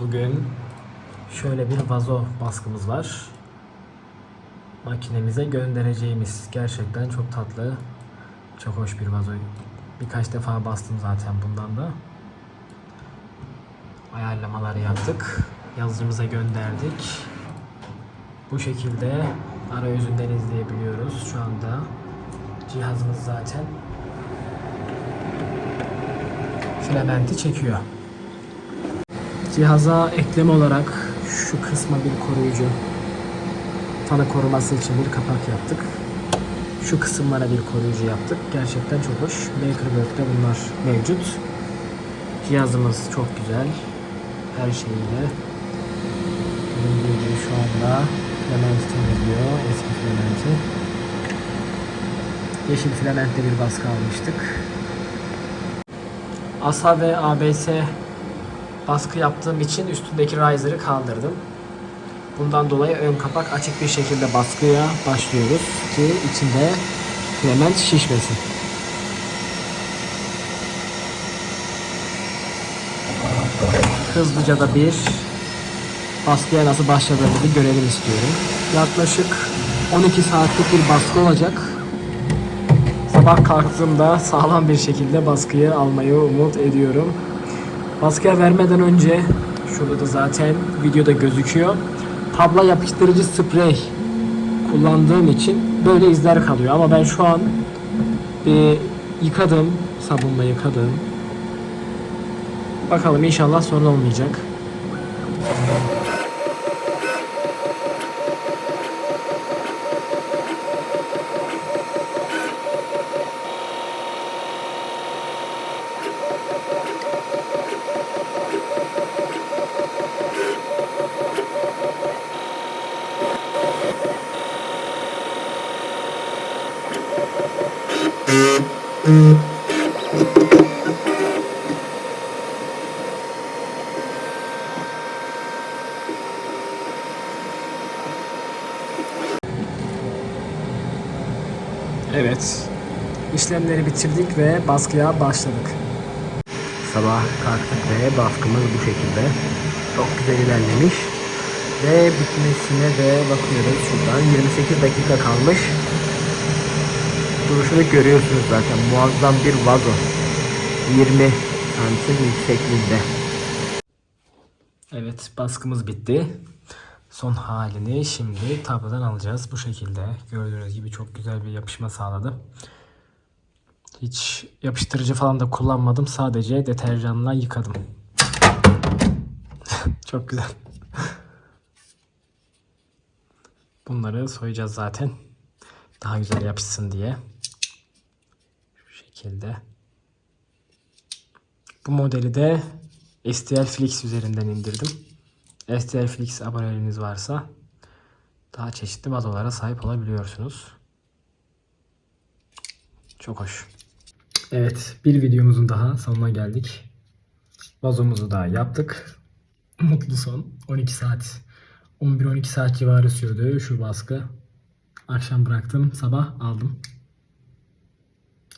Bugün şöyle bir vazo baskımız var. Makinemize göndereceğimiz gerçekten çok tatlı, çok hoş bir vazo. Birkaç defa bastım zaten bundan da. Ayarlamaları yaptık. Yazıcımıza gönderdik. Bu şekilde arayüzünden izleyebiliyoruz şu anda. Cihazımız zaten filamenti çekiyor. Cihaza ekleme olarak şu kısma bir koruyucu fanı koruması için bir kapak yaptık. Şu kısımlara bir koruyucu yaptık. Gerçekten çok hoş. Makerwork'te bunlar mevcut. Cihazımız çok güzel. Her şeyiyle. Göründüğü şu anda filamenti temizliyor. Eski filamenti. Yeşil filamentte bir baskı almıştık. ASA ve ABS baskı yaptığım için üstündeki riser'ı kaldırdım. Bundan dolayı ön kapak açık bir şekilde baskıya başlıyoruz ki içinde filament şişmesin. Hızlıca da bir baskıya nasıl başladığımızı görelim istiyorum. Yaklaşık 12 saatlik bir baskı olacak. Sabah kalktığımda sağlam bir şekilde baskıyı almayı umut ediyorum. Baskıya vermeden önce şurada da zaten videoda gözüküyor. Tabla yapıştırıcı sprey kullandığım için böyle izler kalıyor. Ama ben şu an bir yıkadım, sabunla yıkadım. Bakalım inşallah sorun olmayacak. Evet. İşlemleri bitirdik ve baskıya başladık. Sabah kalktık ve baskımız bu şekilde. Çok güzel ilerlemiş. Ve bitmesine de bakıyoruz şuradan. 28 dakika kalmış. Duruşunu görüyorsunuz zaten. Muazzam bir vazo. 20 santim yüksekliğinde. Evet baskımız bitti. Son halini şimdi tablodan alacağız. Bu şekilde gördüğünüz gibi çok güzel bir yapışma sağladı. Hiç yapıştırıcı falan da kullanmadım. Sadece deterjanla yıkadım. çok güzel. Bunları soyacağız zaten. Daha güzel yapışsın diye. Şekilde. Bu modeli de STL Flix üzerinden indirdim. STL Flix aboneleriniz varsa daha çeşitli vazolara sahip olabiliyorsunuz. Çok hoş. Evet, bir videomuzun daha sonuna geldik. Vazomuzu da yaptık. Mutlu son. 12 saat. 11-12 saat civarı sürdü şu baskı. Akşam bıraktım, sabah aldım.